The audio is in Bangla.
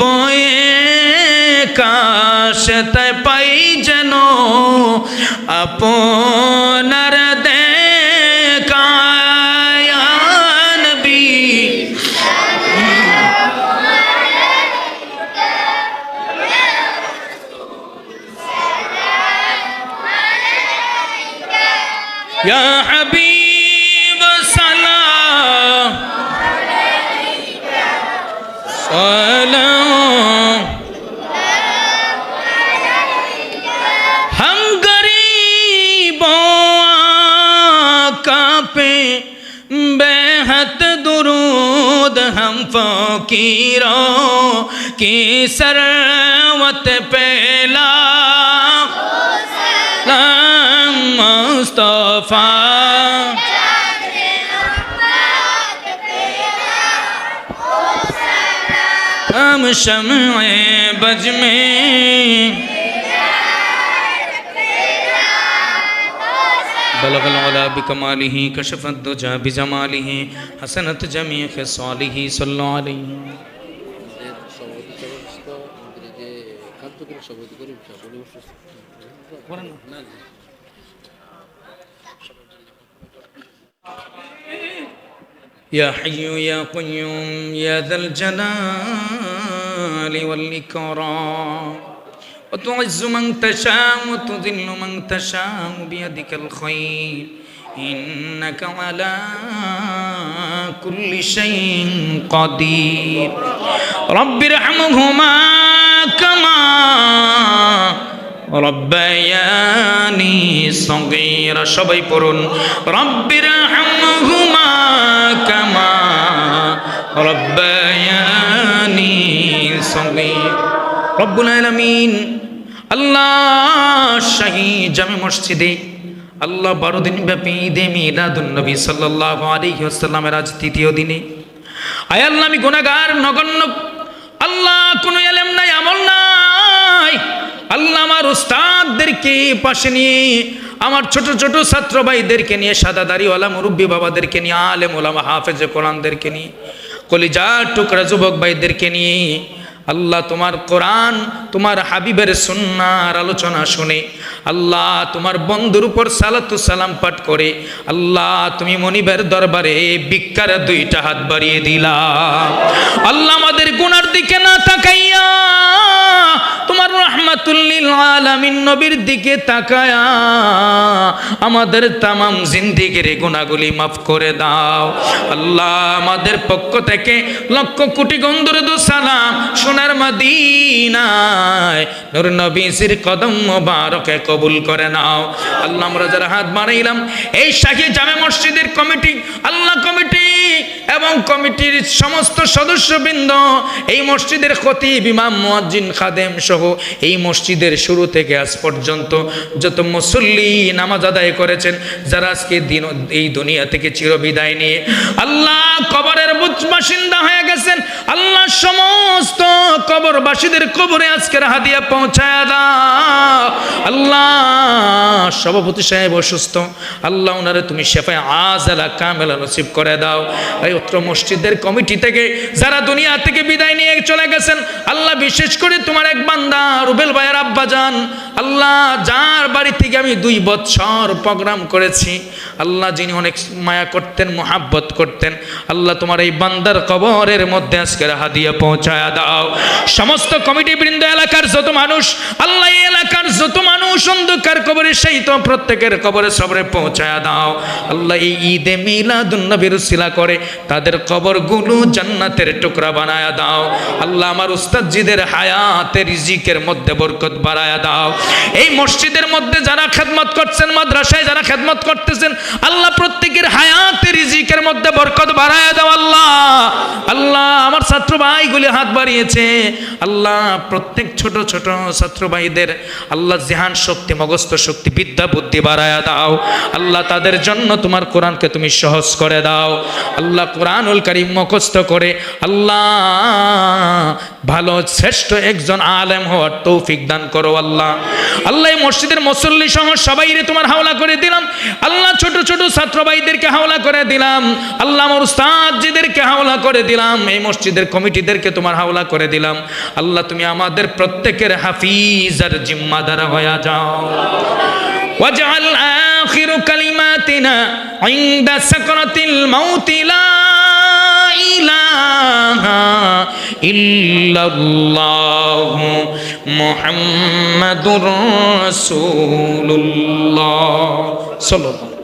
বয়ে কাশতে পাই যেন আপনার দেখা ইয়া নবী يا حبيب ہم گریبوں پہ بےحد درود ہم فقیروں کی سروت پہلا مصطفیٰ हम शमع बज में बलग बिकमाली कशफत दुजा बिजमाली हसनत जमी खसाली सल्लाली يا حي يا قيوم يا ذا الجلال والإكرام وتعز من تشاء وتذل من تشاء بيدك الخير إنك على كل شيء قدير رب ارحمهما كما রব্বায়ানি সগীরা সবাই পড়ুন রব্বির হামহুমা কামা রব্বায়ানি সগীর রব্বুল আলামিন আল্লাহ শাহী জামে মসজিদে আল্লাহ বারো দিন ব্যাপী ঈদে মিলাদুন নবী সাল্লাল্লাহু আলাইহি ওয়াসাল্লামের আজ তৃতীয় দিনে। আয় আল্লাহ, আমি গুনাহগার, নগণ্য। আল্লাহ কোনো এলেম নাই, আমল নাই। আল্লাহ আমার উস্তাদদেরকে পাশে নিয়ে, আমার ছোট ছোট ছাত্র ভাইদেরকে নিয়ে, সাদা দাড়িওয়ালা মুরব্বী বাবাদেরকে নিয়ে, আলেম ওলামা হাফেজ কোরআনদেরকে নিয়ে, কলিজার টুকরা যুবক ভাইদেরকে নিয়ে আল্লাহ তোমার কোরআন তোমার হাবিবের সুন্নার আলোচনা শুনে, আল্লাহ তোমার বন্ধুর উপর সালাতু সালাম পাঠ করে, আল্লাহ তুমি মনিবের দরবারে ভিক্ষার দুইটা হাত বাড়িয়ে দিলা। আল্লাহ আমাদের গুনার দিকে না তাকাইয়া, তোমার রহমাতুল্লিল আলামিন নবীর দিকে তাকায়া, আমাদের তামাম জিন্দিগির গুণাগুলি মাফ করে দাও। আল্লাহ আমাদের পক্ষ থেকে লক্ষ কোটি গন্ধর দু সালাম সোনার যায় নূর নবীজির কদম মোবারকে কবুল করে নাও। আল্লাহ আমরা যারা হাত বাড়াইলাম, এই শাহী জামে মসজিদের কমিটি, আল্লাহ কমিটি এবং কমিটির সমস্ত সদস্যবৃন্দ, এই মসজিদের খতিব ইমাম মুয়াজ্জিন খাদেম সহ এই মসজিদের শুরু থেকে আজ পর্যন্ত যত মুসল্লি নামাজ আদায় করেছেন, যারা আজকে দিন, এই দুনিয়া থেকে চিরবিদায় নিয়ে, আল্লাহ কবরের বাসিন্দা হয়ে গেছেন। আল্লাহ সমস্ত কবরবাসীদের কবরে আজকের হাদিয়া পৌঁছায় আল্লাহ, সভাপতি সাহেব অসুস্থ। আল্লাহ ওনারে তুমি শেফায় আজ আলা কামেলা নসিব করে দাও। এই মসজিদের কমিটি থেকে যারা দুনিয়া থেকে বিদায় নিয়ে চলে গেছেন, আল্লাহ বিশেষ করে তোমার এক বান্দা, রুবেল ভাইয়ের আল্লাহ, যার বাড়ি থেকে আমি দুই বছর প্রোগ্রাম করেছি, আল্লাহ যিনি অনেক মায়া করতেন, মোহাব্বত করতেন, আল্লাহ তোমার এই বান্দার কবরের মধ্যে আজকের হাদিয়া পৌঁছায় দাও। সমস্ত কমিটি বৃন্দ এলাকার যত মানুষ আল্লাহ এলাকার যত মানুষ অন্ধকার কবরে, সেই তো প্রত্যেকের কবরে সবরে পৌঁছায় দাও। আল্লাহ এই ঈদে মিলাদুন্নবীর করে তাদের কবরগুলো জান্নাতের টুকরা বানায়া দাও। আল্লাহ আমার উস্তাদজিদের হায়াতের রিজিকের মধ্যে বরকত বাড়ায়া দাও। এই মসজিদের মধ্যে যারা খেদমত করছেন, মাদ্রাসায় যারা খেদমত করতেছেন, আল্লাহ প্রত্যেকের হায়াতের রিজিকের মধ্যে বরকত বাড়ায়া দাও আল্লাহ। আল্লাহ, আমার ছাত্র ভাইগুলি হাত বাড়িয়েছে। আল্লাহ, প্রত্যেক ছোট ছোট ছাত্র ভাইদের আল্লাহ জেহান শক্তি মগস্ত শক্তি, বিদ্যা, বুদ্ধি বাড়ায়া দাও। আল্লাহ, তাদের জন্য তোমার কোরআনকে তুমি সহজ করে দাও। আল্লাহ, কোরআনুল কারিম মুখস্থ করে। আল্লাহ, ভালো শ্রেষ্ঠ একজন আলেম হওয়ার তৌফিক দান করো আল্লাহ। আল্লাহ মসজিদের মুসল্লি সহ সবাই রে তোমার হাওলা করে দিলাম। আল্লাহ, ছোট ছোট ছাত্র ভাইদেরকে হাওলা করে দিলাম। আল্লাহ, আমার উস্তাদজিদেরকে হাওলা করে দিলাম। এই মসজিদের কমিটিদেরকে তোমার হাওলা করে দিলাম। আল্লাহ, তুমি আমাদের প্রত্যেকের হাফিজার জিম্মাদার হয়ে যাও। ওয়াজআল আখিরু কালিমাতিনা ইনদা সাকরাতিল মাউত লা ইলাহা ইল্লাল্লাহ মুহাম্মাদুর রাসূলুল্লাহ। সাল্লাল্লাহু